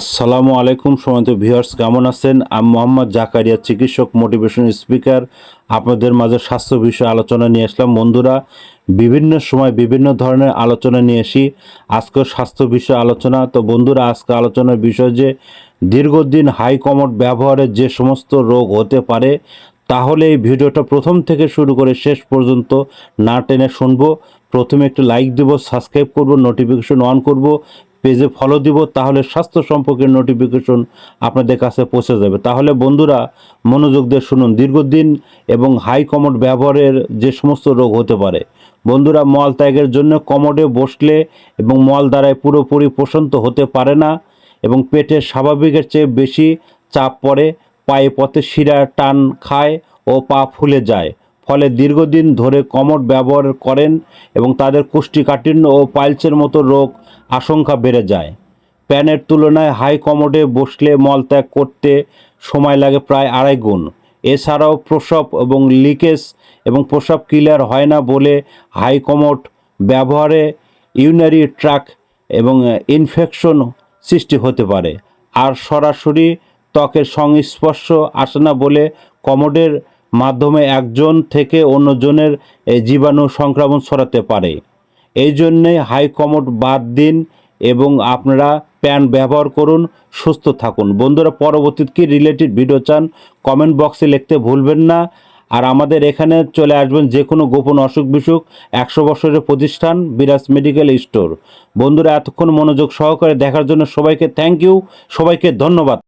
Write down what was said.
আসসালামু আলাইকুম সময়ত ভিউয়ার্স, কেমন আছেন? আমি মোহাম্মদ জাকারিয়া, চিকিৎসক মোটিভেশন স্পিকার। আপনাদের মাঝে স্বাস্থ্য বিষয়ে আলোচনা নিয়ে আসলাম। বন্ধুরা, বিভিন্ন সময় বিভিন্ন ধরনের আলোচনা নিয়ে আসি। আজকে স্বাস্থ্য বিষয়ে আলোচনা। তো বন্ধুরা, আজকে আলোচনার বিষয় যে, দীর্ঘদিন হাই কমোড ব্যবহারে যে সমস্ত রোগ হতে পারে, তাহলে এই ভিডিওটা প্রথম থেকে শুরু করে শেষ পর্যন্ত না টেনে শুনব। প্রথমে একটু লাইক দেব, সাবস্ক্রাইব করব, নোটিফিকেশন অন করব। পেজে ফলো দিব, তাহলে স্বাস্থ্য সম্পর্কের নোটিফিকেশন আপনাদের কাছে পৌঁছে যাবে। তাহলে বন্ধুরা, মনোযোগ দিয়ে শুনুন। দীর্ঘদিন এবং হাই কমোড ব্যবহারের যে সমস্ত রোগ হতে পারে, বন্ধুরা মল ত্যাগের জন্য কমোডে বসলে এবং মল দ্বারায় পুরোপুরি প্রশান্ত হতে পারে না এবং পেটের স্বাভাবিকের চেয়ে বেশি চাপ পড়ে, পায়ে পথে শিরা টান খায় ও পা ফুলে যায়। ফলে দীর্ঘদিন ধরে কমোড ব্যবহার করেন এবং তাদের কোষ্ঠীকাঠিন্য ও পাইলসের মতো রোগ আশঙ্কা বেড়ে যায়। প্যানের তুলনায় হাই কমোডে বসলে মলত্যাগ করতে সময় লাগে প্রায় আড়াই গুণ। এছাড়াও প্রসব এবং লিকেজ এবং প্রসব ক্লিয়ার হয় না বলে হাই কমোড ব্যবহারে ইউনারি ট্রাক এবং ইনফেকশন সৃষ্টি হতে পারে। আর সরাসরি ত্বকের সংস্পর্শ আসে না বলে কমোডের মাধ্যমে একজন থেকে অন্যজনের জীবাণু সংক্রমণ ছড়াতে পারে। এই জন্যে হাই কমোড বাদ দিন এবং আপনারা প্যান ব্যবহার করুন, সুস্থ থাকুন। বন্ধুরা, পরবর্তীতে কি রিলেটেড ভিডিও চান কমেন্ট বক্সে লিখতে ভুলবেন না। আর আমাদের এখানে চলে আসবেন যে কোনো গোপন অসুখ বিসুখ একশো বছরের প্রতিষ্ঠান বিরাজ মেডিকেল স্টোর। বন্ধুরা, এতক্ষণ মনোযোগ সহকারে দেখার জন্য সবাইকে থ্যাংক ইউ সবাইকে ধন্যবাদ।